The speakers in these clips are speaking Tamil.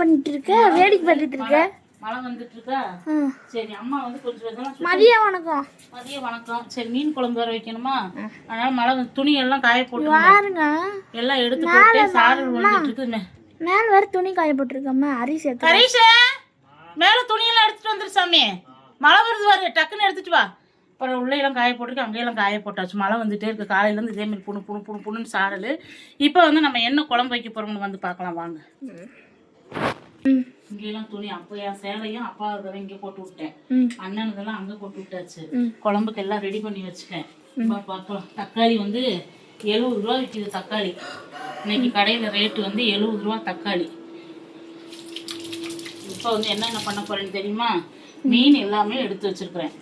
பண்ணிட்டு இருக்க வேடிக்கை பார்த்துட்டு இருக்க மழை வந்துட்டு இருக்கா. சரி அம்மா வந்து கொஞ்சம் மதியம் வணக்கம். மதிய வணக்கம். சரி மீன் குழம்பு வர வைக்கணுமா? அதனால மழை வந்து துணி எல்லாம் காய போட்டு பாருங்க எல்லாம் எடுத்து போட்டு சாரல் வந்துட்டு இருக்குது மேல வேற துணி காய போட்டிருக்கம்மா அரிசி எடுத்து கரீஷ மேல துணியெல்லாம் எடுத்துட்டு வந்துரு சாமி. மழை வருது பாரு டக்குன்னு எடுத்துட்டு வா. அப்புறம் உள்ள எல்லாம் காய போட்டுருக்கு அங்கேயெல்லாம் காய போட்டாச்சு. மழை வந்துட்டே இருக்கு. காலையில இருந்து இதே மாதிரி புணு புணு புணு புணுன்னு சாரல் இப்போ வந்து நம்ம என்ன குழம்பு வைக்க போறோம்னு வந்து பார்க்கலாம் வாங்க. இங்கெல்லாம் துணி அப்போ என் சேலையும் அப்பா இதெல்லாம் இங்கே போட்டு விட்டேன். அண்ணன் இதெல்லாம் அங்கே போட்டு விட்டாச்சு. குழம்புக்கு எல்லாம் ரெடி பண்ணி வச்சுட்டேன். இப்போ பார்க்கலாம் தக்காளி வந்து எழுபது ரூபா விற்கிது தக்காளி. இன்னைக்கு கடையில் ரேட்டு வந்து எழுபது ரூபா தக்காளி. இப்போ வந்து என்னென்ன பண்ண போறேன்னு தெரியுமா? மீன் எல்லாமே எடுத்து வச்சிருக்கிறேன்.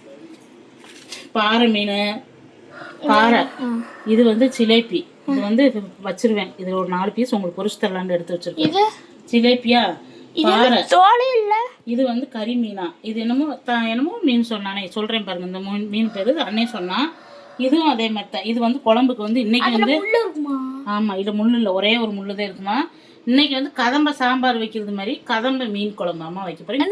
பாறை மீன் பாறை. இது வந்து சிலேபி இது வந்து வச்சிருவேன். இதுல ஒரு நாலு பீஸ் உங்களுக்கு பொரிச்சு தரலான்னு எடுத்து வச்சிருக்கேன். இது சிலேபியா பாறை. தோலே இல்ல? இது வந்து கறி மீனா இது என்னமோ என்னமோ மீன் சொன்னானே சொல்றேன் பாருங்க இந்த மீன் பேரு அண்ணே சொன்னா. இதுவும் அதே மாதிரி தான். இது வந்து குழம்புக்கு வந்து இன்னைக்கு வந்து ஆமா இது முள்ளு இல்லை ஒரே ஒரு முள்ளு தான் இருக்குமா. இன்னைக்கு வந்து கதம்ப சாம்பார் வைக்கிறது மாதிரி கதம்ப மீன் குழம்பு அம்மா வைக்க போறேன்.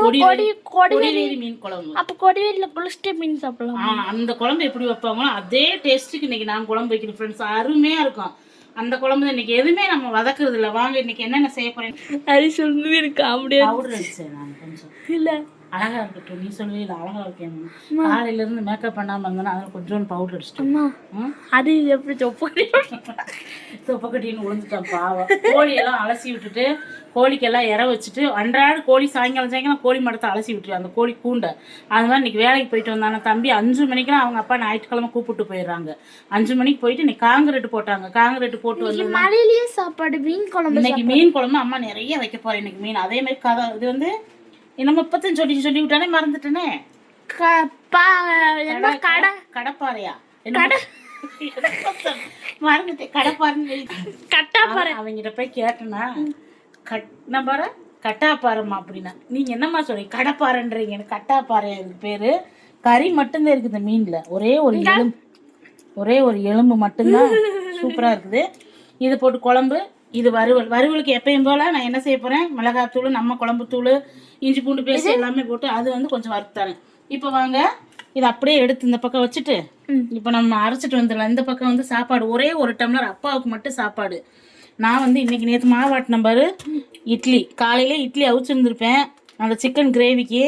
மீன் குழம்பு. அப்ப கொடிவேரியில குளிச்சுட்டு மீன் சாப்பிடலாம்? அந்த குழம்பு எப்படி வைப்பாங்களோ அதே டேஸ்ட்டுக்கு இன்னைக்கு நான் குழம்பு வைக்கிறேன் ஃப்ரெண்ட்ஸ் அருமையா இருக்கும். அந்த குழம்பு இன்னைக்கு எதுவுமே நம்ம வதக்குறது இல்லை வாங்க இன்னைக்கு என்னென்ன செய்ய போறேன் அரிசி சொல்லி இருக்கா அப்படியே பவுடர் அடிச்சேன் நான் கொஞ்சம். இல்ல. அழகா இருக்கட்டும். நீ சொல்லவே இல்லை அழகா இருக்கேன் காலையில இருந்து மேக்கப் பண்ணாம இருந்தேன்னா அதில் கொஞ்சோண்டு பவுடர் அடிச்சிட்டேன். அம்மா ம்? அது எப்படி சொப்படி தொப்பக்கட்டின்னு விழுந்துட்டான் பாவம். கோழி எல்லாம் அலசி விட்டுட்டு கோழிக்கெல்லாம் இற வச்சுட்டு அன்றாட கோழி சாயங்காலம் சாயங்காலம் கோழி மடத்தை அலசி விட்டுரு அந்த கோழி கூண்டை. அது மாதிரி இன்னைக்கு வேலைக்கு போயிட்டு வந்தான தம்பி அஞ்சு மணிக்கெல்லாம் அவங்க அப்பா ஞாயிற்றுக்கிழமை கூப்பிட்டு போயிடுறாங்க. அஞ்சு மணிக்கு போயிட்டு இன்னைக்கு காங்கிரீட் போட்டாங்க. காங்கிரீட் போட்டு வந்து மழையிலயே சாப்பாடு மீன் குழம்பு இன்னைக்கு மீன் குழம்பு அம்மா நிறைய வைக்க போறேன் இன்னைக்கு மீன். அதே மாதிரி கதை இது வந்து என்ன முப்பத்தஞ்சு சொல்லி சொல்லி விட்டானே மறந்துட்டேனே. கடப்பாறையா? மறந்துட்டேன் கடப்பாறைன்னு கட்டா அவன் அவங்கிட்ட போய் கேட்டேனா கட் நான் பாரு கட்டாப்பாறைம்மா அப்படின்னா. நீங்க என்னம்மா சொல்றீங்க? கடப்பாறைன்றீங்க. எனக்கு கட்டாப்பாறை எனக்கு பேரு. கறி மட்டும்தான் இருக்குது இந்த மீன்ல. ஒரே ஒரு எலும்பு ஒரே ஒரு எலும்பு மட்டும்தான் சூப்பரா இருக்குது. இது போட்டு குழம்பு இது வறுவல். வறுவலுக்கு எப்பயும் போல நான் என்ன செய்ய போறேன்? மிளகாத்தூள் நம்ம குழம்பு தூள் இஞ்சி பூண்டு பேஸ்ட் எல்லாமே போட்டு அது வந்து கொஞ்சம் வறுத்தாரேன் இப்போ வாங்க இதை அப்படியே எடுத்து இந்த பக்கம் வச்சுட்டு இப்போ நம்ம அரைச்சிட்டு வந்துடலாம். இந்த பக்கம் வந்து சாப்பாடு ஒரே ஒரு டம்ளர் அப்பாவுக்கு மட்டும் சாப்பாடு. நான் வந்து இன்னைக்கு நேற்று மாவாட்டின பாரு இட்லி. காலையில இட்லி அவிச்சிருந்துருப்பேன் அந்த சிக்கன் கிரேவிக்கு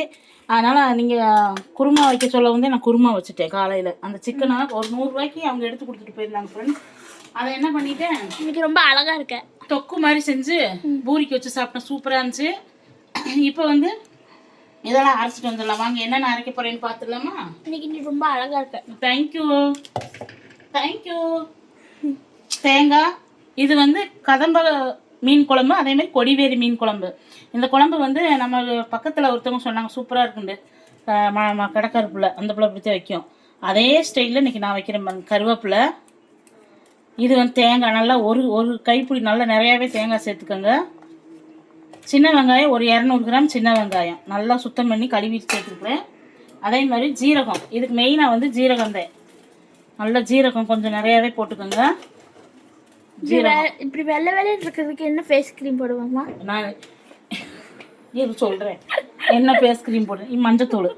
அதனால் நீங்கள் குருமா வைக்க சொல்ல வந்து நான் குருமா வச்சுட்டேன் காலையில். அந்த சிக்கனை ஒரு நூறுரூவாய்க்கு அவங்க எடுத்து கொடுத்துட்டு போயிருந்தாங்க ஃப்ரெண்ட்ஸ் அதை என்ன பண்ணிட்டேன்? இன்னைக்கு ரொம்ப அழகா இருக்க. தொக்கு மாதிரி செஞ்சு பூரிக்கு வச்சு சாப்பிட்டேன். சூப்பராக இருந்துச்சு. இப்போ வந்து இதெல்லாம் அரைச்சிட்டு வந்துடலாம். வாங்க என்னென்ன அரைக்க போகிறேன்னு பார்த்துடலாமா? இன்னைக்கு நீ ரொம்ப அழகா இருக்க. தேங்க்யூ தேங்க்யூ தேங்காய். இது வந்து கதம்ப மீன் குழம்பு அதே மாதிரி கொடிவேரி மீன் குழம்பு. இந்த குழம்பு வந்து நம்ம பக்கத்தில் ஒருத்தவங்க சொன்னாங்க சூப்பராக இருக்குண்டு கடற்கருப்புல அந்த பிள்ளை பிடிச்ச வைக்கும். அதே ஸ்டைலில் இன்னைக்கு நான் வைக்கிறேன் கருவேப்பிலை. இது வந்து தேங்காய் நல்லா ஒரு ஒரு கைப்பிடி நல்லா நிறையாவே தேங்காய் சேர்த்துக்கோங்க. சின்ன வெங்காயம் ஒரு இரநூறு கிராம் சின்ன வெங்காயம். நல்லா சுத்தம் பண்ணி கழுவி சேர்த்துருக்குறேன். அதே மாதிரி ஜீரகம். இதுக்கு மெயினாக வந்து ஜீரகம் தான். நல்ல ஜீரகம் கொஞ்சம் நிறையாவே போட்டுக்கோங்க. இப்படி வெள்ளை வெள்ளைன்னு இருக்கிறதுக்கு என்ன ஃபேஸ் க்ரீம் போடுவாமா? நான் இது சொல்கிறேன் என்ன ஃபேஸ் க்ரீம் போடுறேன் மஞ்சத்தூள்.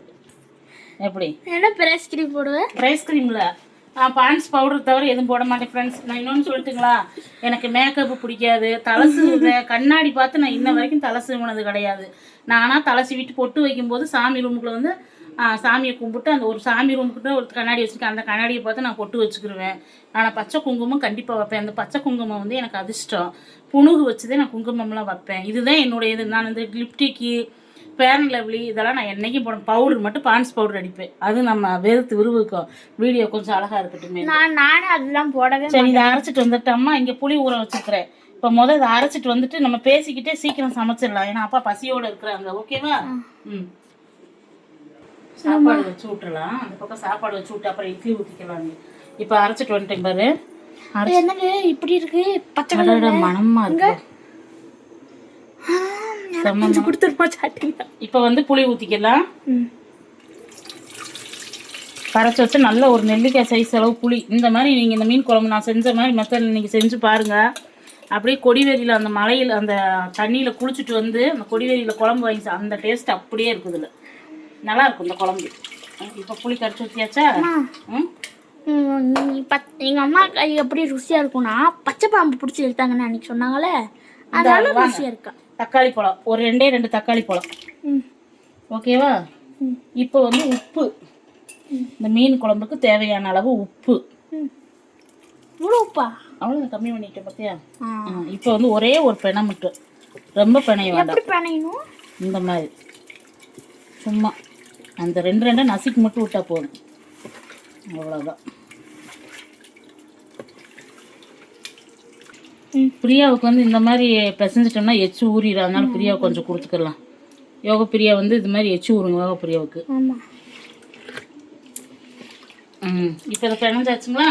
எப்படி? என்ன ஃபேஸ் க்ரீம் போடுவேன் ஃபேஸ் க்ரீமில் பான்ஸ் பவுடர் தவிர எதுவும் போட மாட்டேன் ஃப்ரெண்ட்ஸ் நான் இன்னொன்று சொல்லிட்டுங்களா? எனக்கு மேக்கப் பிடிக்காது. தலை சீவுவேன் கண்ணாடி பார்த்து நான் இன்ன வரைக்கும் தலை சீவுனது கிடையாது. நானாக தலை சீவிட்டு பொட்டு வைக்கும்போது சாமி ரூமுக்குள்ளே வந்து சாமியை கும்பிட்டு அந்த ஒரு சாமி ரூமுக்கிட்ட ஒரு கண்ணாடி வச்சுருக்கேன். அந்த கண்ணாடியை பார்த்து நான் பொட்டு வச்சுக்கிருவேன். ஆனால் பச்சை குங்குமம் கண்டிப்பாக வைப்பேன். அந்த பச்சை குங்குமம் வந்து எனக்கு அதிர்ஷ்டம். புணுகு வச்சுதான் நான் குங்குமம்லாம் வைப்பேன். இதுதான் என்னுடைய இது நான் இந்த லிப்டிக்கு அண்ட் லவ்லி இதெல்லாம் நான் என்னைக்கும் போட பவுடர் மட்டும் பான்ஸ் பவுடர் அடிப்பேன். அது நம்ம வெறுத்து விரும்புக்கோம் வீடியோ கொஞ்சம் அழகா இருக்கட்டுமே. நான் நானே அதெல்லாம் போடவே சரி இதை அரைச்சிட்டு வந்துட்டு அம்மா இங்கே புளி ஊற வச்சுக்கிறேன் இப்போ முதல் இதை அரைச்சிட்டு வந்துட்டு நம்ம பேசிக்கிட்டே சீக்கிரம் சமைச்சிடலாம். ஏன்னா அப்பா பசியோட இருக்கிறாங்க ஓகேவா ம். சாப்பாடு வச்சு விட்டுறலாம் அந்த பக்கம் சாப்பாடு வச்சு விட்டு அப்புறம் இட்லி ஊற்றிக்கலாம் இப்போ அரைச்சிட்டு வந்துட்டேன் பாரு. என்னது? இப்படி இருக்கு? பச்சை அடடா, மணமா இருக்கு. கொஞ்சம் கொடுத்துருப்பா சாட்டிங்க இப்போ வந்து புளி ஊற்றிக்கலாம் கரைச்சி வச்சு நல்ல ஒரு நெல்லிக்காய் சைஸ் அளவு புளி. இந்த மாதிரி நீங்கள் இந்த மீன் குழம்பு நான் செஞ்ச மாதிரி மெத்தடில் நீங்கள் செஞ்சு பாருங்கள் அப்படியே கொடிவேரியில் அந்த மலையில் அந்த தண்ணியில் குளிச்சுட்டு வந்து அந்த கொடிவேரியில் குழம்பு வாங்கி அந்த டேஸ்ட் அப்படியே இருக்குதுல நல்லா இருக்கும் இந்த குழம்பு. இப்போ புளி கரைச்சி ஊற்றியாச்சா ம்? எங்கள் அம்மா கை எப்படி ருசியாக இருக்கும்னா பச்சை பாம்பு பிடிச்சி எடுத்தாங்கன்னு அன்னைக்கு சொன்னாங்களே. அதனால. ருசியாக இருக்கா? தக்காளி பழம். ஒரு ரெண்டே ரெண்டு தக்காளி பழம். ம். ஓகேவா. இப்போ வந்து உப்பு. இந்த மீன் குழம்புக்கு தேவையான அளவு உப்பு. இவ்வளோ உப்பா? அவ்வளோ கம்மி பண்ணிட்டேன் பார்த்தியா இப்போ வந்து ஒரே ஒரு பெணை மட்டும். ரொம்ப பெணைய வேண்டாம். பிணையணும் இந்த மாதிரி. சும்மா. அந்த ரெண்டு ரெண்டை நசுக்கி மட்டும் விட்டா போதும். அவ்வளோதான் பிரியாவுக்கு வந்து இந்த மாதிரி பிசைஞ்சிட்டோம்னா எச்சு ஊறிடும் அதனால பிரியாவை கொஞ்சம் கொடுத்துக்கலாம். யோக பிரியா வந்து இது மாதிரி எச்சு ஊறுங்க யோக பிரியாவுக்கு. ஆமாம் ம். இப்போ இதை பிணைஞ்சாச்சுங்களா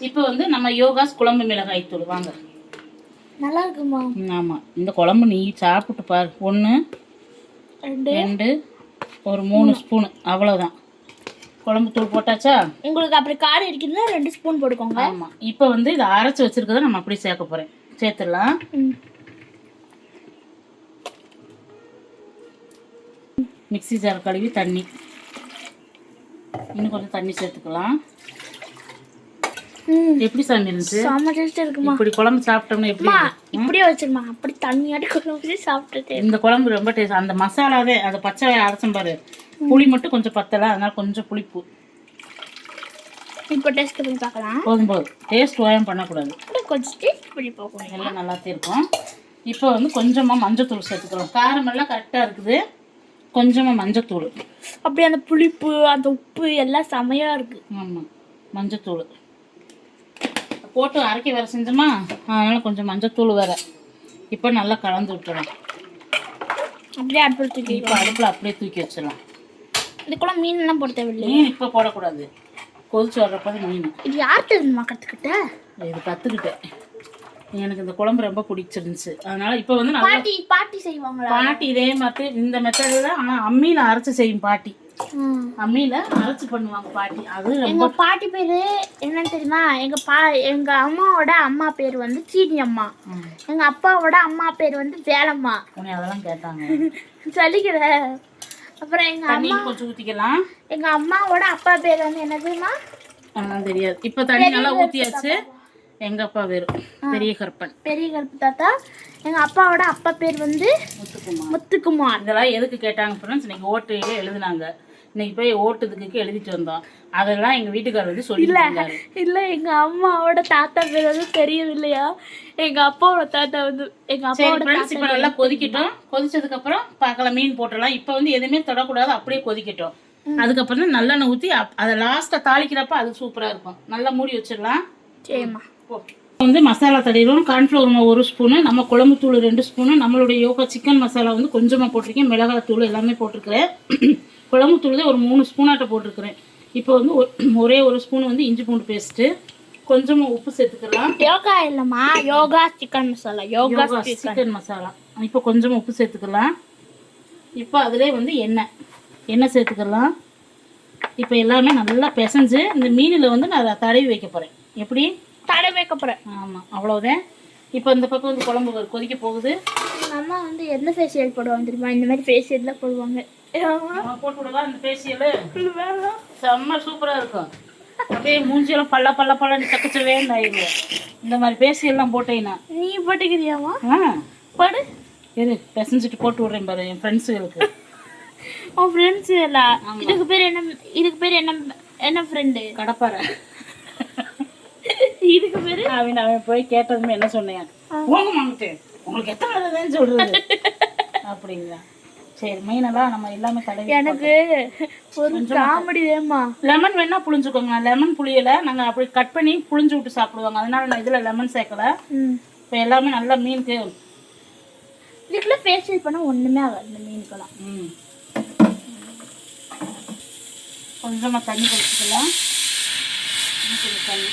இப்போ வந்து நம்ம யோகாஸ் குழம்பு மிளகாய் தூள். வாங்க. நல்லா இருக்குமா? ஆமாம் இந்த குழம்பு நீ சாப்பிட்டு பாரு. ஒன்று ரெண்டு. ஒரு மூணு ஸ்பூனு. அவ்வளோதான் குழம்பு தூள் போட்டாச்சா? உங்களுக்கு அப்படி காரம் இருக்குதுன்னா ரெண்டு ஸ்பூன் போட்டுக்கோங்க. ஆமாம் இப்போ வந்து இதை அரைச்சி வச்சிருக்கதை நம்ம அப்படியே சேர்க்க போகிறேன் சேர்த்துடலாம். ம். மிக்ஸி ஜார் கழுவி தண்ணி. இன்னும் கொஞ்சம் தண்ணி சேர்த்துக்கலாம். எப்படி சாமி இருந்துச்சு? செம்ம டேஸ்ட் இருக்குமா? இப்படி குழம்பு சாப்பிட்டோம்னா எப்படி? இப்படியே வச்சிருமா? அப்படி தண்ணியாட்டி குழம்பு சாப்பிட்டுட்டு இந்த குழம்பு ரொம்ப டேஸ்ட் அந்த மசாலாவே அந்த பச்சை அரைச்சம் பாரு. புளி மட்டும் கொஞ்சம் பத்தலை அதனால கொஞ்சம் புளிப்பு. இப்போ டேஸ்ட் பண்ணி பார்க்கலாம். போதும் போதும். டேஸ்ட் ஓயம் பண்ணக்கூடாது. கொஞ்சம் டேஸ்ட் பண்ணி பார்க்கலாம் எல்லாம் நல்லாத்தே இருக்கும் இப்போ வந்து கொஞ்சமாக மஞ்சத்தூள் சேர்த்துக்கலாம். காரம் எல்லாம் கரெக்டாக இருக்குது. கொஞ்சமாக மஞ்சத்தூள். அப்படியே அந்த புளிப்பு அந்த உப்பு எல்லாம் செமையா இருக்கு. ஆமாம் மஞ்சத்தூள். போட்டு அரைக்க வேற செஞ்சோமா? அதனால் கொஞ்சம் மஞ்சத்தூள் வேற. இப்போ நல்லா கலந்து விட்டுறலாம். அப்படியே அடுப்பில் தூக்கி இப்போ அடுப்பில் அப்படியே தூக்கி வச்சிடலாம். இதுக்குள்ள மீன் எல்லாம் போட தேவையில்லை மீன் இப்போ போடக்கூடாது. கொதிச்சு வர்றப்போ மீன். இது யார்கிட்ட இருந்துமா கற்றுக்கிட்ட இது கற்றுக்கிட்டேன் எனக்கு இந்த குழம்பு ரொம்ப பிடிச்சிருந்துச்சு. அதனால இப்போ வந்து பாட்டி பாட்டி செய்வாங்களா? பாட்டி இதே மாதிரி இந்த மெத்தடு தான் ஆனால் அம்மியில் அரைச்சி செய்யும் பாட்டி. அம்மியில் அரைச்சி பண்ணுவாங்க பாட்டி. அது எங்க பாட்டி பேரு என்னன்னு தெரியுமா? எங்க பா எங்க அம்மாவோட அம்மா பேர் வந்து சீனி அம்மா. எங்க அப்பாவோட அம்மா பேர் வந்து வேலம்மா. உன்னை அதெல்லாம் கேட்டாங்க. சொல்லிக்கிற அப்புறம் எங்க தண்ணி அம்மா கொஞ்சம் ஊற்றிக்கலாம் எங்க அம்மாவோட அப்பா பேர் வந்து என்ன தெரியுமா அதெல்லாம் தெரியாது. இப்போ தண்ணி நல்லா ஊற்றியாச்சு எங்க அப்பா வேறு பெரிய கற்பன் பெரிய கருப்பு தாத்தா. எங்க அப்பாவோட அப்பா பேர் வந்து முத்துக்குமார். முத்துக்குமார். இதெல்லாம் எதுக்கு கேட்டாங்க ஃப்ரெண்ட்ஸ் இன்னைக்கு ஓட்டு எழுதுனாங்க. இன்னைக்கு போய் ஓட்டுதுக்கு எழுதிட்டு வந்தோம். அதெல்லாம் எங்க வீட்டுக்காரர் வந்து இருந்தாரு. இல்ல எங்க அம்மாவோட தாத்தா பேர் வந்து தெரியவில்லையா? எங்க அப்பாவோட தாத்தா வந்து எங்க சரி அப்பாவோட ஃப்ரெண்ட்ஸ் இப்போ நல்லா கொதிக்கட்டும். கொதிச்சதுக்கு அப்புறம் பார்க்கலாம் மீன் போட்டுடலாம். இப்போ வந்து எதுவுமே தொடக்கூடாது அப்படியே கொதிக்கட்டும். அதுக்கப்புறம் தான் நல்லெண்ணெய் ஊற்றி அதை லாஸ்ட்டாக தாளிக்கிறப்ப அது சூப்பராக இருக்கும். நல்லா மூடி வச்சிடலாம். சரிம்மா. போ. வந்து மசாலா தடவிடும் கார்ன்ஃப்ளவர் மாவு ஒரு ஸ்பூனு நம்ம குழம்பு தூள் ரெண்டு ஸ்பூனு நம்மளுடைய யோகா சிக்கன் மசாலா வந்து கொஞ்சமாக போட்டிருக்கேன். மிளகாய் தூள் எல்லாமே போட்டிருக்கிறேன். குழம்பு தூள் தான் ஒரு மூணு ஸ்பூனாட்ட போட்டிருக்கிறேன். இப்போ வந்து ஒரு- ஒரே ஸ்பூன் வந்து இஞ்சி பூண்டு பேஸ்ட்டு கொஞ்சமாக உப்பு சேர்த்துக்கலாம். யோகா இல்லம்மா யோகா சிக்கன் மசாலா யோகா சிக்கன். மசாலா. இப்போ கொஞ்சமாக உப்பு சேர்த்துக்கலாம். இப்போ அதிலே வந்து எண்ணெய். எண்ணெய் சேர்த்துக்கலாம். இப்போ எல்லாமே நல்லா பிசைஞ்சு இந்த மீனில் வந்து நான் தடவி வைக்க போகிறேன் எப்படி? தடை வைக்கப்படுறேன் ஆமாம் அவ்வளோதான் இப்போ இந்த பக்கம் வந்து குழம்பு கொதிக்க போகுது. அம்மா வந்து எந்த ஃபேஷியல் போடுவாங்க தெரியுமா? இந்த மாதிரி ஃபேஷியல்லாம் போடுவாங்க. போட்டு விடவா இந்த வேணாம். செம்ம சூப்பராக இருக்கும். அப்படியே மூஞ்சியெல்லாம் பல்ல பல்ல பல்லன்னு சக்கச்சவே ஆயிடுது. இந்த மாதிரி ஃபேஷியல்லாம் போட்டேன்னா நீ போட்டுக்கிறியாமா ஆ. போடு. இரு பிசைஞ்சிட்டு போட்டு விட்றேன் பாரு என் ஃப்ரெண்ட்ஸுகளுக்கு உன் ஃப்ரெண்ட்ஸ் எல்லாம் இதுக்கு பேர் என்ன இதுக்கு பேர் என்ன என்ன ஃப்ரெண்டு கடப்பாரை இதுக்கு பேர்? அவன் அவன் போய் கேட்டதுமே என்ன சொன்னேன்? போங்க மாமிட்டு உங்களுக்கு எத்தனை சொல்றது? அப்படிங்களா? சரி மீனெல்லாம் நம்ம எல்லாமே தடவி எனக்கு ஒரு காமெடி வேமா லெமன் வேணா புளிஞ்சுக்கோங்க லெமன் புளியலை நாங்கள் அப்படி கட் பண்ணி புளிஞ்சு விட்டு சாப்பிடுவாங்க. அதனால நான் இதில் லெமன் சேர்க்கல. இப்போ எல்லாமே நல்லா மீனுக்கு. இதுக்குள்ள ஃபேஷியல் பண்ண ஒண்ணுமே ஆகாது. இந்த மீனுக்கெல்லாம். தண்ணி கொஞ்சம் தண்ணி.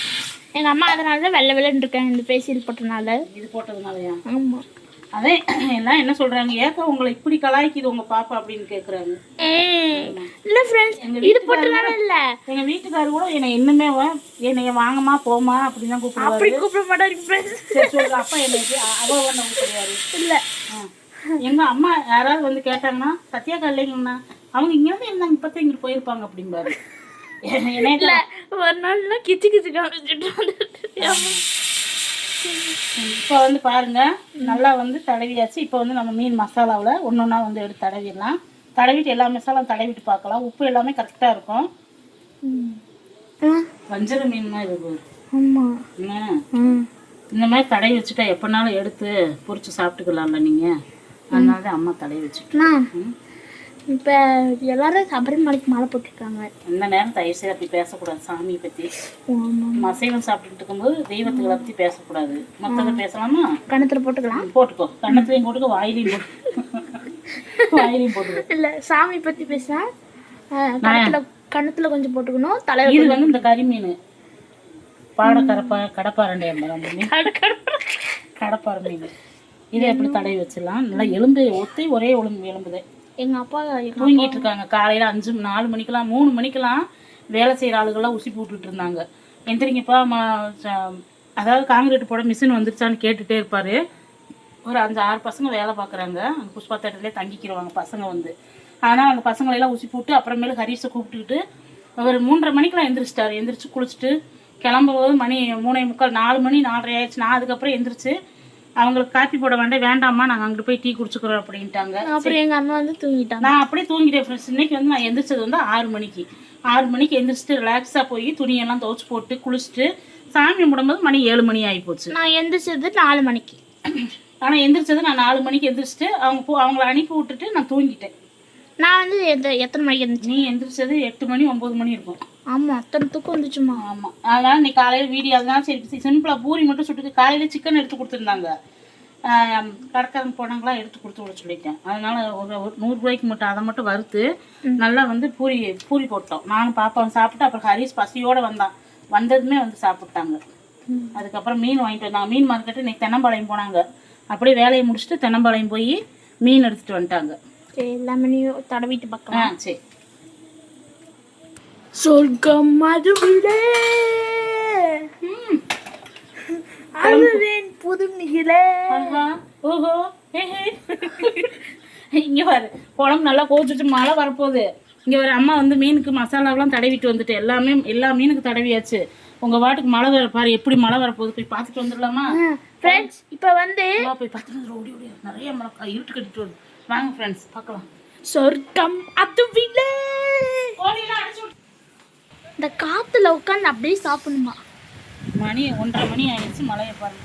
எங்க அம்மா அதனால தான் வெள்ளை வெள்ளன்னு இருக்காங்க இந்த ஃபேஷியல் போட்டனால இது போட்டதுனாலயா? ஆமா. அதே எல்லாம் என்ன சொல்றாங்க? ஏக்கா உங்களை இப்படி கலாய்க்குது உங்க பாப்பா அப்படின்னு கேக்குறாங்க. இல்ல ஃப்ரெண்ட்ஸ் இது போட்டுதானே இல்ல எங்க வீட்டுக்காரு கூட என்னை இன்னுமே வா- என்னைய வாங்கம்மா போமா அப்படின்னு தான் கூப்பிடுவாரு. அப்படி கூப்பிட மாட்டாரு ஃப்ரெண்ட்ஸ் சரி சொல்லுங்க அப்பா என்னை அவ வந்து கூப்பிடுவாரு இல்ல. எங்க அம்மா யாராவது வந்து கேட்டாங்கன்னா சத்யாக்கா இல்லைங்கண்ணா அவங்க இங்க வந்து இருந்தாங்க இப்பதான் இங்க போயிருப்பாங்க அப்படிம்பாரு. ஒரு நாள்ல கிச்சு கிச்சு காமிச்சிட்டு வந்துட்டு இப்போ வந்து பாருங்க நல்லா வந்து தடவியாச்சு. இப்போ வந்து நம்ம மீன் மசாலாவில் ஒன்று ஒன்றா வந்து எடுத்து தடவிடலாம். தடவிட்டு எல்லா மசாலாவும் தடவிட்டு பார்க்கலாம். உப்பு எல்லாமே கரெக்டாக இருக்கும். வஞ்சர மீன் மாதிரி ம் இந்த மாதிரி தடவி வச்சுட்டா எப்போனாலும் எடுத்து பொரிச்சு சாப்பிட்டுக்கலாம்ல நீங்கள் அதனால தான் அம்மா தடவி வச்சுட்டு இப்ப எல்லாரும் சபரிமலைக்கு மாலை போட்டிருக்காங்க. இந்த நேரம் தயவு செய்து அப்படி பேசக்கூடாது சாமியை பற்றி ஆமா. அசைவம் சாப்பிட்டுட்டு இருக்கும்போது தெய்வத்துகளை பற்றி பேசக்கூடாது. மற்றதை பேசலாமா? கணத்துல போட்டுக்கலாம். போட்டுக்கோ. கண்ணத்துலையும் போட்டுக்கோ வாயிலையும் போட்டு வாயிலையும் போட்டுக்கோ. இல்ல சாமி பத்தி பேசினா கணத்துல கணத்துல கொஞ்சம் போட்டுக்கணும் தலையில இது வந்து இந்த கறிமீன் பாட கடப்பா கடப்பாரண்டை அந்த கடப்பாறை மீன். இதை எப்படி தடவி வச்சிடலாம்? நல்லா எலும்பு ஒத்தி ஒரே எலும்பு எலும்புதே எங்க அப்பா தூங்கிட்டு இருக்காங்க காலையில அஞ்சு நாலு மணிக்கெல்லாம் மூணு மணிக்கெல்லாம் வேலை செய்யற ஆளுகள்லாம் உசி போட்டுட்டு இருந்தாங்க எந்திரிங்கப்பா மா அதாவது காங்கிரீட் போட மிஷின் வந்துருச்சான்னு கேட்டுட்டே இருப்பாரு. ஒரு அஞ்சு ஆறு பசங்க வேலை பார்க்குறாங்க. அந்த புஷ்பா தேட்டர்லேயே தங்கிக்கிடுவாங்க பசங்க வந்து. ஆனால் அந்த பசங்களை எல்லாம் உசி போட்டு அப்புறமேலு ஹரிஷை கூப்பிட்டுக்கிட்டு அவர் மூன்றரை மணிக்கெல்லாம் எந்திரிச்சிட்டாரு. எந்திரிச்சு குளிச்சுட்டு கிளம்பும்போது மணி மூணே முக்கால் நாலு மணி நாலரை ஆயிடுச்சு. நான் அதுக்கப்புறம் எந்திரிச்சு அவங்களுக்கு காப்பி போட வேண்டாம் வேண்டாம்மா நாங்கள் அங்கிட்டு போய் டீ குடிச்சுக்கிறோம் அப்படின்ட்டாங்க. அப்புறம் எங்க அம்மா வந்து தூங்கிட்டாங்க நான் அப்படியே தூங்கிட்டேன் ஃப்ரெண்ட்ஸ் இன்னைக்கு வந்து நான் எந்திரிச்சது வந்து ஆறு மணிக்கு. ஆறு மணிக்கு எந்திரிச்சிட்டு ரிலாக்ஸாக போய் துணியெல்லாம் துவைச்சு போட்டு குளிச்சுட்டு சாமி கும்பிடும்போது மணி ஏழு மணி ஆகி போச்சு. நான் எந்திரிச்சது நாலு மணிக்கு. ஆனால் எந்திரிச்சது நான் நாலு மணிக்கு எந்திரிச்சிட்டு அவங்க போ அவங்கள அனுப்பி விட்டுட்டு நான் தூங்கிட்டேன். நான் வந்து எத்த- எத்தனை மணிக்கு எந்திரிச்சு நீ எந்திரிச்சது எட்டு மணி ஒம்பது மணி இருக்கும். ஆமா அத்தனை தூக்கம் வந்துச்சுமா? ஆமாம் அதனால நீ காலையில் வீடியோ அதனால சரி சிம்பிளாக பூரி மட்டும் சுட்டுட்டு காலையில் சிக்கன் எடுத்து கொடுத்துருந்தாங்க. கடைக்காரங்க போனாங்களா எடுத்து கொடுத்து விட சொல்லிட்டேன். அதனால ஒரு ஒரு நூறுரூவாய்க்கு மட்டும் அதை மட்டும் வறுத்து நல்லா வந்து பூரி பூரி போட்டோம். நானும் பாப்பாவும் சாப்பிட்டு அப்புறம் ஹரிஸ் பசியோட வந்தான் வந்ததுமே வந்து சாப்பிட்டாங்க. அதுக்கப்புறம் மீன் வாங்கிட்டு வந்தாங்க. மீன் மார்க்கெட்டு இன்னைக்கு தென்னம்பாளையம் போனாங்க. அப்படியே வேலையை முடிச்சுட்டு தென்னம்பாளையம் போய் மீன் எடுத்துட்டு வந்துட்டாங்க. சரி எல்லாமேயும் தடவிட்டு ஆ பார்க்கலாம் சரி. சொர்க்கம் மதுவிலே அழுவேன் புது நிகிலே ஆஹா, ஓஹோ. இங்க பாரு. குழம்பு நல்லா கோச்சிட்டு மழை வரப்போகுது. இங்க ஒரு அம்மா வந்து மீனுக்கு மசாலாவெல்லாம் தடவிட்டு வந்துட்டு எல்லாமே எல்லா மீனுக்கு தடவியாச்சு. உங்க வாட்டுக்கு மழை வர பாரு எப்படி மழை வரப்போகுது. போய் பார்த்துட்டு வந்துடலாமா? ஃப்ரெண்ட்ஸ் இப்போ வந்து போய் பார்த்துட்டு ஓடி ஓடி. நிறைய மழை இருட்டு கட்டிட்டு வருது. வாங்க ஃப்ரெண்ட்ஸ் பார்க்கலாம். சொர்க்கம் அதுவிலே கோழியெல்லாம் அடிச்சு இந்த காத்துல உட்காந்து அப்படியே சாப்பிடணுமா? மணி ஒன்றரை மணி ஆயிடுச்சு மழையை பாருங்க.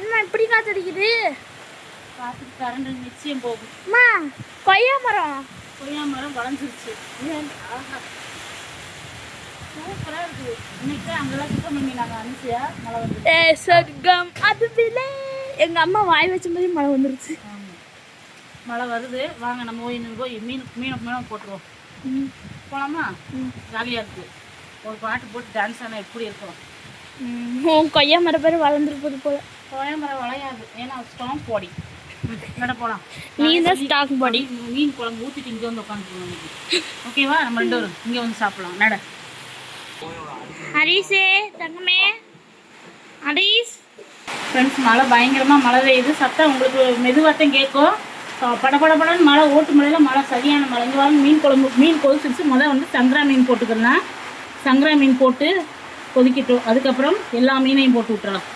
என்ன இப்படி காத்தடிக்குது? பார்த்துட்டு கரண்ட் நிச்சயம் போகும் அம்மா கொய்யா மரம். கொய்யா மரம் வளைஞ்சிருச்சு. ஆஹா. சூப்பரா இருக்குது. இன்னைக்கு அங்கெல்லாம் சுத்தம் பண்ணி நாங்கள் அனுப்பிச்சியா மழை வந்து சொர்க்கம் அதுவிலே எங்க அம்மா வாய் வச்ச மாதிரி மழை வந்துருச்சு. மழை வருது. வாங்க நம்ம போய் போய் மீன் மீனுக்கு மீனும் போட்டுருவோம். போலாமா? ஜாலியாக இருக்கு. ஒரு பாட்டு போட்டு டான்ஸ் ஆனால் எப்படி இருக்கும்? உன் கொய்யா மரம் பேர் வளர்ந்துருப்பது போல. கொய்யா மரம் வளையாது. ஏன்னா ஸ்டாம் போடி நட போகலாம் நீ தான் ஸ்டாக் பாடி மீன் குழம்பு ஊற்றிட்டு இங்கே வந்து உட்காந்துருவோம் ஓகேவா நம்ம ரெண்டு பேரும் இங்கே வந்து சாப்பிடலாம். நட. ஹரிசே தங்கமே. ஹரிஸ். ஃப்ரெண்ட்ஸ் மழை பயங்கரமாக மழை பெய்யுது. சத்தம் உங்களுக்கு மெதுவாகத்தான் கேட்கும். பட பட மழை ஓட்டு மழையில் மழை சரியான மழை. இங்கே வாங்க மீன் குழம்பு மீன் கொதிச்சிருச்சு. முதல் வந்து சங்கரா மீன் போட்டுக்கலாம் சங்கரா மீன் போட்டு கொதிக்கிட்டோம். அதுக்கப்புறம் எல்லா மீனையும் போட்டு விட்டுறலாம்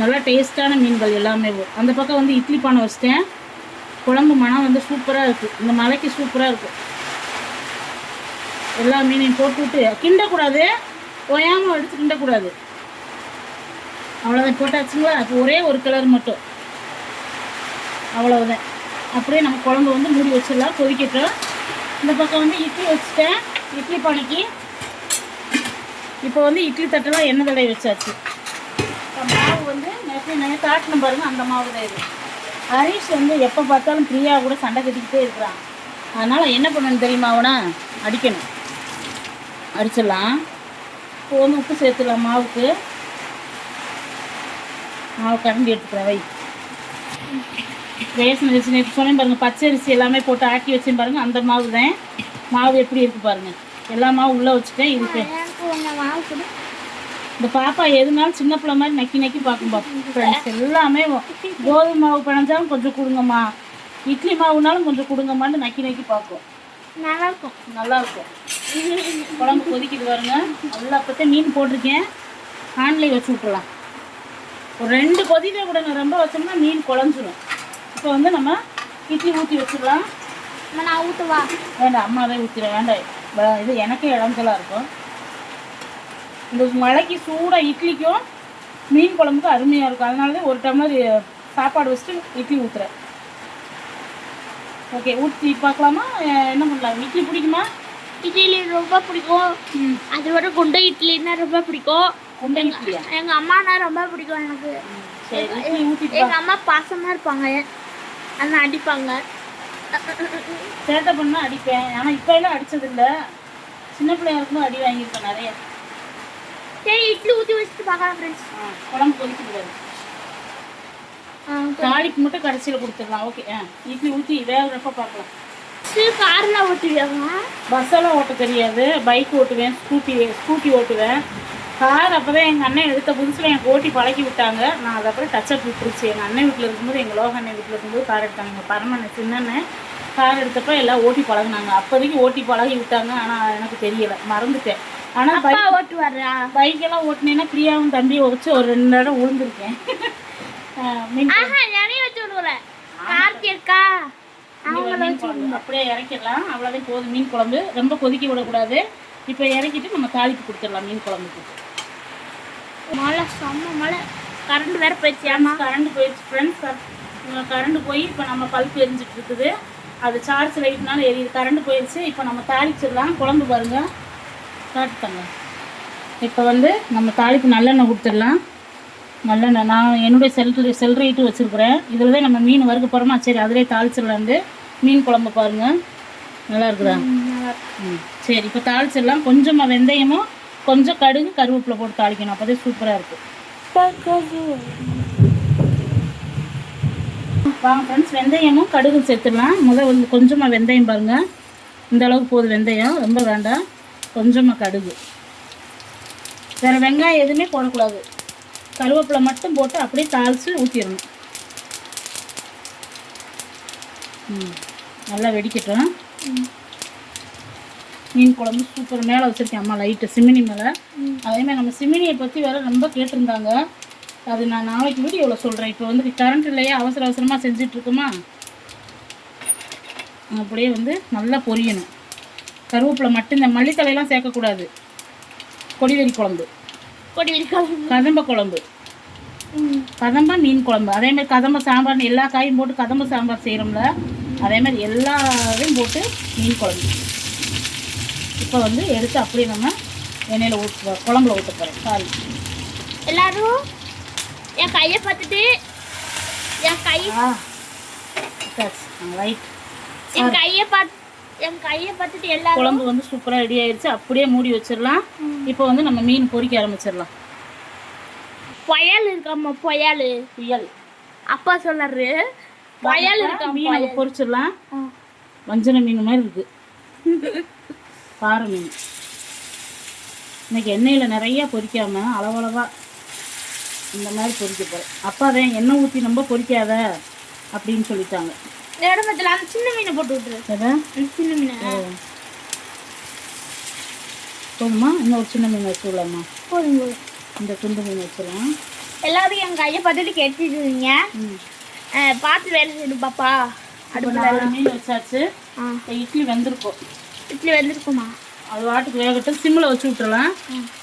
நல்லா டேஸ்ட்டான மீன்கள் எல்லாமே. அந்த பக்கம் வந்து இட்லி பானை வச்சிட்டேன். குழம்பு மனம் வந்து சூப்பராக இருக்குது இந்த மலைக்கு சூப்பராக இருக்கும் எல்லா மீனையும் போட்டு விட்டு கிண்டக்கூடாது. ஓயாமல் எடுத்து கிண்டக்கூடாது. அவ்வளோதான் போட்டாச்சுங்களா? இப்போ ஒரே ஒரு கலர் மட்டும். அவ்வளவுதான். அப்படியே நம்ம குழம்பு வந்து மூடி வச்சிடலாம். கொதிக்கட்டும். இந்த பக்கம் வந்து இட்லி வச்சுட்டேன். இட்லி பானைக்கு இப்போ வந்து இட்லி தட்டெல்லாம் எண்ணெய் தடவை வச்சாச்சு. இப்போ மாவு வந்து நேற்று நான் ஆட்டினம் பாருங்க அந்த மாவு தான் இது. ஹரீஷ் வந்து எப்போ பார்த்தாலும் பிரியா கூட சண்டை கட்டிக்கிட்டே இருக்கிறான். அதனால் என்ன பண்ணணும் தெரியுமா அவனை? அடிக்கணும். அடிச்சிடலாம். இப்போ வந்து உப்பு சேர்த்துடலாம் மாவுக்கு. மாவு கரண்டி எடுத்துக்கிறேன் வை. ரேஷன் அரிசி நேற்று சொன்னேன் பாருங்க பச்சை அரிசி எல்லாமே போட்டு ஆக்கி வச்சேன் பாருங்க அந்த மாவு தான். மாவு எப்படி இருக்கு பாருங்க. எல்லா மாவும் உள்ளே வச்சுட்டேன் மாவு கொடு இந்த பாப்பா எதுனாலும் சின்ன பிள்ளை மாதிரி நக்கி நக்கி பார்க்கும் பாப்பா. ஃப்ரெண்ட்ஸ் எல்லாமே கோதுமை மாவு பிணைஞ்சாலும் கொஞ்சம் கொடுங்கம்மா. இட்லி மாவுனாலும் கொஞ்சம் கொடுங்கம்மான்னு நக்கி நக்கி பார்க்கும். நல்லா இருக்கும் நல்லா இருக்கும் குழம்பு கொதிக்குது பாருங்க. நல்லா பற்றி மீன் போட்டிருக்கேன். ஆன்லைன் வச்சு விட்றலாம் ஒரு ரெண்டு கொதிதான் கூட ரொம்ப வச்சோம்னா மீன் குழஞ்சிரும். இப்போ வந்து நம்ம இட்லி ஊற்றி அம்மா, நான் ஊட்டுவா வேண்டாம் அம்மாவே ஊற்றிட வேண்டாம் இது எனக்கே இளஞ்சலாக இருக்கும். இந்த மழைக்கு சூடாக இட்லிக்கும் மீன் குழம்புக்கும் அருமையாக இருக்கும். அதனால தான் ஒரு டம்ளர் சாப்பாடு வச்சுட்டு இட்லி ஊற்றுறேன் ஓகே ஊற்றி பார்க்கலாமா? என்ன பண்ணலாம்? இட்லி பிடிக்குமா? இட்லி ரொம்ப பிடிக்கும். அது விட குண்டை இட்லின்னா ரொம்ப பிடிக்கும். குண்டை இட்லியா? எங்க அம்மானா ரொம்ப பிடிக்கும் எனக்கு. எங்க அம்மா பாசமா இருப்பாங்க. அண்ணா அடிப்பாங்க. சேட்டை பண்ணால் அடிப்பேன். ஆனால் இப்போ எல்லாம் அடிச்சதில்லை. சின்ன பிள்ளையா இருக்கும்போது அடி வாங்கியிருப்பேன் நிறைய. சரி இட்லி ஊற்றி வச்சுட்டு பார்க்கலாம் ஃப்ரெண்ட்ஸ் குழம்பு கொதிக்குது பாரு. தாளிக்கு மட்டும் கடைசியில் கொடுத்துடலாம். ஓகே ஆ இட்லி ஊற்றி வேகிறப்ப பார்க்கலாம். காரில் ஓட்டுவியாங்க பஸ்ஸெல்லாம் ஓட்ட தெரியாது. பைக் ஓட்டுவேன் ஸ்கூட்டி ஸ்கூட்டி ஓட்டுவேன். கார் அப்போ தான் எங்கள் அண்ணன் எடுத்த புதுசில் எனக்கு ஓட்டி பழக்கி விட்டாங்க. நான் அது அப்புறம் டச்சப் விட்டுருச்சு எங்கள் அண்ணன் வீட்டில் இருக்கும்போது எங்கள் லோக அண்ணன் வீட்டில் இருக்கும்போது கார் எடுத்தாங்க. எங்கள் பரமண்ணன் சின்னண்ணன் கார் எடுத்தப்ப எல்லாம் ஓட்டி பழகுனாங்க. அப்போதைக்கு ஓட்டி பழகி விட்டாங்க. ஆனால் எனக்கு தெரியலை. மறந்துட்டேன். ஆனால் பைக் ஓட்டுவாரா? பைக்கெல்லாம் ஓட்டினேன்னா பிரியாவும் தம்பியை வச்சு ஒரு ரெண்டு நேரம் விழுந்திருக்கேன் அப்படியே இறக்கிடலாம். அவ்வளோதான் போதும். மீன் குழம்பு. ரொம்ப கொதிக்க விடக்கூடாது. இப்போ இறக்கிட்டு நம்ம தாளிப்பு கொடுத்துடலாம் மீன் குழம்புக்கு. மழை செம்ம மழை. கரண்ட் வேற போயிடுச்சியாமா கரண்ட் போயிடுச்சு. ஃப்ரெண்ட்ஸ் கரண்ட் போய் இப்போ நம்ம பல்ப் எரிஞ்சிட்டு இருக்குது. அது சார்ஜ் லைட்னால எரியுது. கரண்ட் போயிடுச்சு இப்போ நம்ம தாளிச்சிடலாம் குழம்பு பாருங்க. காட்டுத்தாங்க இப்போ வந்து நம்ம தாளிப்பு நல்லெண்ணெய் கொடுத்துடலாம். நல்லெண்ணெய். நான் என்னுடைய செல் செல் ரேட்டு வச்சுருக்குறேன். இதில் தான் நம்ம மீன் வறுக்க போகிறோமா சரி அதிலே தாளிச்சிடலாண்டு மீன் குழம்பு பாருங்க. நல்லா இருக்குதா? ம் சரி. இப்போ தாளிச்சிடலாம். கொஞ்சமாக வெந்தயமும் கொஞ்சம் கடுகு கருவேப்பிலை போட்டு தாளிக்கணும். அப்போ தான் சூப்பராக இருக்கும். வாங்க ஃப்ரெண்ட்ஸ் வெந்தயமும் கடுகும் சேர்த்துடலாம். முதல் வந்து கொஞ்சமாக வெந்தயம் பாருங்கள் இந்த அளவுக்கு போதும் வெந்தயம். ரொம்ப வேண்டாம். கொஞ்சமாக கடுகு. வேறு வெங்காயம் எதுவுமே போடக்கூடாது. கருவேப்பிலை மட்டும் போட்டு அப்படியே தாளித்து ஊற்றிடணும் ம் நல்லா வெடிக்கட்டும். மீன் குழம்பு சூப்பர் மேலே வச்சுருக்கேன் அம்மா லைட்டு சிமினி மேலே. அதேமாதிரி நம்ம சிமினியை பற்றி வேற ரொம்ப கேட்டிருந்தாங்க. அது நான் நாளைக்கு வீடியோவில் சொல்கிறேன் இப்போ வந்து கரண்ட் இல்லையா? அவசர அவசரமாக செஞ்சிட்ருக்குமா அப்படியே வந்து நல்லா பொரியணும். கருவேப்பிலை மட்டும் இந்த மல்லித்தலையெல்லாம் சேர்க்கக்கூடாது. கொடிவெறி குழம்பு. கொடி வைக்கலாம் கதம்ப குழம்பு. கதம்ப மீன் குழம்பு. அதே மாதிரி கதம்ப சாம்பார்னு எல்லா காயும் போட்டு கதம்ப சாம்பார் செய்கிறோம்ல அதே மாதிரி எல்லாத்தையும் போட்டு மீன் குழம்பு. இப்போ வந்து எடுத்து அப்படியே நம்ம எண்ணெயில் ஊற்று குழம்புல ஊற்ற போகிறேன் சாரி. எல்லாரும் என் கையை பார்த்துட்டு என் கை ரைட் என் கையை பார்த்து என் கையை பார்த்துட்டு எல்லாரும் குழம்பு வந்து சூப்பராக ரெடி ஆயிடுச்சு அப்படியே மூடி வச்சிடலாம். இப்போ வந்து நம்ம மீன் பொரிக்க ஆரம்பிச்சிடலாம். புயல் இருக்காம்மா புயல். புயல். அப்பா சொல்லாரு புயல் இருக்காம் மீனை பொரிச்சிடலாம் வஞ்சன மீன் மாதிரி இருக்கு. பாறை மீன் இன்னைக்கு எண்ணெயில் நிறைய பொரிக்காம அளவளவா இந்த மாதிரி பொரிக்க போகிறேன் அப்பா தான் எண்ணெய் ஊற்றி ரொம்ப பொரிக்காத அப்படின்னு சொல்லிட்டாங்க. இடமத்துல அந்த சின்ன மீனை போட்டு விட்டுரு. சின்ன மீனை. போதுமா? இன்னொரு சின்ன மீன் வச்சுடலாமா போதும் இந்த துண்டு மீன் வச்சிடலாம் எல்லாரும் என் கையை பார்த்துட்டு கேட்டுருவீங்க ம். பார்த்து வேலை செய்யணும் பாப்பா. நாலு மீன் வச்சாச்சு. இட்லி வெந்திருக்கும். இட்லி வந்துருக்குமா? அது வாட்டுக்கு வேகட்டும் சிம்மில் வச்சு விட்டுறலாம்.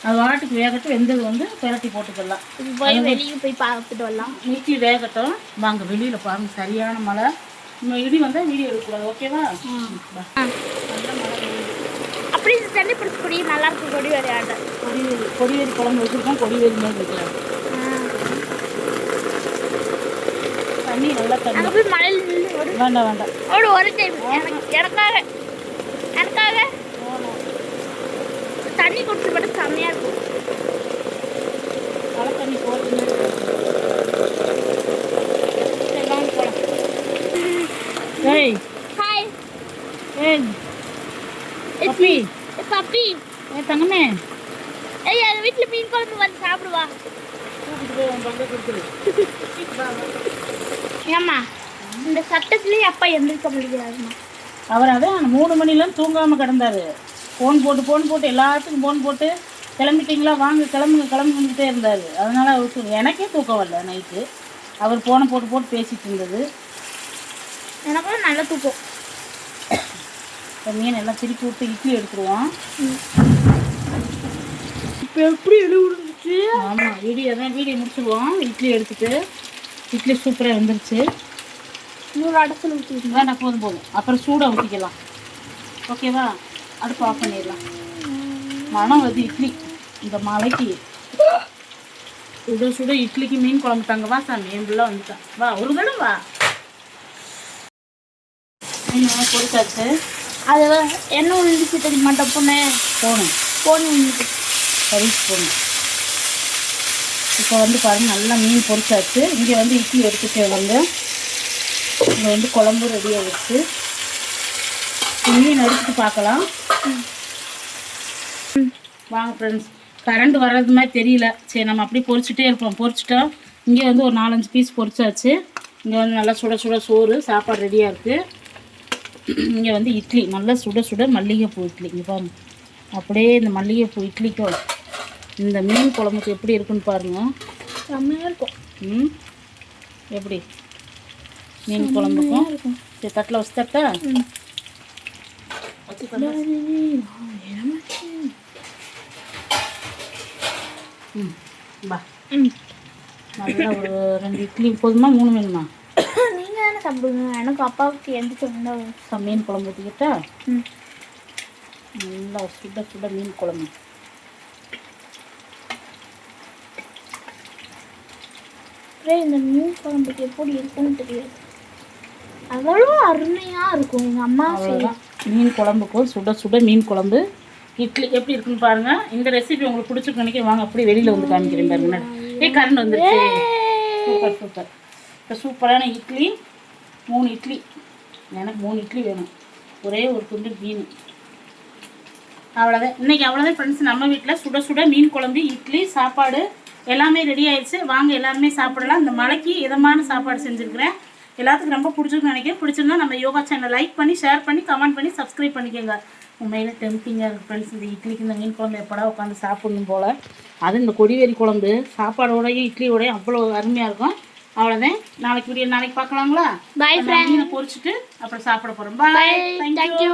அது வாட்டுக்கு வேகட்டும் வெந்தது வந்து பிரட்டி போட்டுக்கலாம். போய் வெளியே போய் பார்த்துட்டு வரலாம். இட்லி வேகட்டும். வாங்க வெளியில் பாருங்க சரியான மழை. நம்ம இடி வந்தால் வீடியோ எடுக்கக்கூடாது ஓகேவா. அப்படி தண்ணி பிடிச்சி குடி நல்லா இருக்கும் கொடி விளையாட. கொடிவேரி கொடிவேரி குழம்பு வச்சுருக்கோம் கொடிவேரி மாதிரி வைக்கலாம். தண்ணி நல்லா தண்ணி. வேண்டாம் வேண்டாம். ஒரு டைம் எனக்கு எனக்காக. அதுக்காக தண்ணி குடிச்சு மட்டும் செம்மையாக இருக்கும். மழை தண்ணி போட்டுங்க Hey. ஏய். என் வீட்டில் மீன் குழம்பு வந்து சாப்பிடுவா. ஏம்மா இந்த சட்டத்துலேயே அப்பா எந்திரிக்க முடியாதுமா அவர் அதான் மூணு மணிலாம் தூங்காமல் கிடந்தாரு. ஃபோன் போட்டு ஃபோன் போட்டு எல்லாத்துக்கும் ஃபோன் போட்டு கிளம்பிட்டீங்களா? வாங்க கிளம்புங்க கிளம்புங்கிட்டே இருந்தார். அதனால அவருக்கு எனக்கே தூக்கம் வரல நைட்டு அவர் ஃபோனை போட்டு போட்டு பேசிட்டு இருந்தது. எனக்கும் நல்ல தூக்கம். இப்போ மீன் எல்லாம் திருப்பி விட்டு இட்லி எடுத்துருவோம் இப்போ எப்படி எழுவிடுச்சு ஆமாம் வீடியோ தான் வீடியோ முடிச்சிடுவோம் இட்லி எடுத்துட்டு இட்லி சூப்பராக வந்துருச்சு. நூறு அடத்தில் ஊற்றிடுங்க வேண்டாம் போதும் போதும். அப்புறம் சூடாக ஊற்றிக்கலாம் ஓகேவா? அடுப்பு ஆஃப் பண்ணிடலாம். மனம் வருது இட்லி. இந்த மலைக்கு சுட சுட இட்லிக்கு மீன் குழம்பு தாங்க. வா சாமி என் பிள்ளை வந்துட்டான். வா ஒரு தடவை வா. மீன் பொரிச்சாச்சு அது என்ன விழுந்துச்சு தெரியுமா டப்புன்னு போகணும் போன். விழுந்துச்சு சரி போகணும் இப்போ வந்து பாருங்க நல்லா மீன் பொரிச்சாச்சு. இங்கே வந்து இட்லி எடுத்துட்டு வந்து இங்கே வந்து குழம்பு ரெடி ஆகிடுச்சு மீன் எடுத்துட்டு பார்க்கலாம். வாங்க ஃப்ரெண்ட்ஸ் கரண்ட் வர்றது மாதிரி தெரியல. சரி நம்ம அப்படியே பொரிச்சுட்டே இருப்போம். பொரிச்சிட்டா இங்கே வந்து ஒரு நாலஞ்சு பீஸ் பொரிச்சாச்சு. இங்கே வந்து நல்லா சுட சுட சோறு சாப்பாடு ரெடியாக இருக்குது இங்கே வந்து இட்லி. நல்லா சுட சுட மல்லிகைப்பூ இட்லி. இங்கே பாருங்க. அப்படியே இந்த மல்லிகைப்பூ இட்லிக்கும் இந்த மீன் குழம்புக்கு எப்படி இருக்குன்னு பாருங்க. செம்மையாக இருக்கும். ம்? எப்படி? மீன் குழம்புக்கும். சரி தட்டில் வச்சுட்டா? ம். பா ம் நல்லா ஒரு ரெண்டு இட்லி. போதுமா? மூணு வேணுமா? நீங்கள் தானே சாப்பிடுங்க எனக்கு அப்பாவுக்கு எந்த சொன்னா மீன் குழம்பு ஊற்றிக்கிட்டா ம் நல்லா சுட சுட மீன் குழம்பு. இந்த மீன் குழம்புக்கு எப்படி இருக்குன்னு தெரியாது. அவ்வளோ அருமையாக இருக்கும். எங்கள் அம்மா செய்யும் மீன் குழம்புக்கும் சுட சுட மீன் குழம்பு. இட்லி எப்படி இருக்குன்னு பாருங்க. இந்த ரெசிபி உங்களுக்கு பிடிச்சிருக்கு நினைக்கிறேன். வாங்க அப்படியே வெளியில வந்து காமிக்கிறேன் பாருங்க. ஏ கரண்ட் வந்துருச்சு. Super super. இப்போ சூப்பரான இட்லி மூணு இட்லி. எனக்கு மூணு இட்லி வேணும். ஒரே ஒரு துண்டு மீன். அவ்வளோதான் இன்னைக்கு அவ்வளோதான் ஃப்ரெண்ட்ஸ் நம்ம வீட்டில் சுட சுட மீன் குழம்பு இட்லி சாப்பாடு எல்லாமே ரெடி ஆயிடுச்சு. வாங்க எல்லாருமே சாப்பிடலாம். இந்த மலைக்கு இதமான சாப்பாடு செஞ்சுருக்கிறேன். எல்லாத்துக்கும் ரொம்ப பிடிச்சிருக்குன்னு நினைக்கிறேன். பிடிச்சிருந்தா நம்ம யோகா சேனல் லைக் பண்ணி ஷேர் பண்ணி கமெண்ட் பண்ணி சப்ஸ்கிரைப் பண்ணிக்கோங்க. உண்மையில இருக்குது ஃப்ரெண்ட்ஸ் இந்த இட்லிக்கு இந்த மீன் குழம்பு எப்படா உட்காந்து சாப்பிடணும் போல். அது இந்த கொடிவேரி குழம்பு. சாப்பாடோடையும் இட்லியோடையும் அவ்வளோ அருமையாக இருக்கும். அவ்வளோதான் நாளைக்கு வீடியோ நாளைக்கு பார்க்கலாங்களா? மீனை பொரிச்சிட்டு அப்புறம் சாப்பிட போகிறோம் பாய் தேங்க்யூ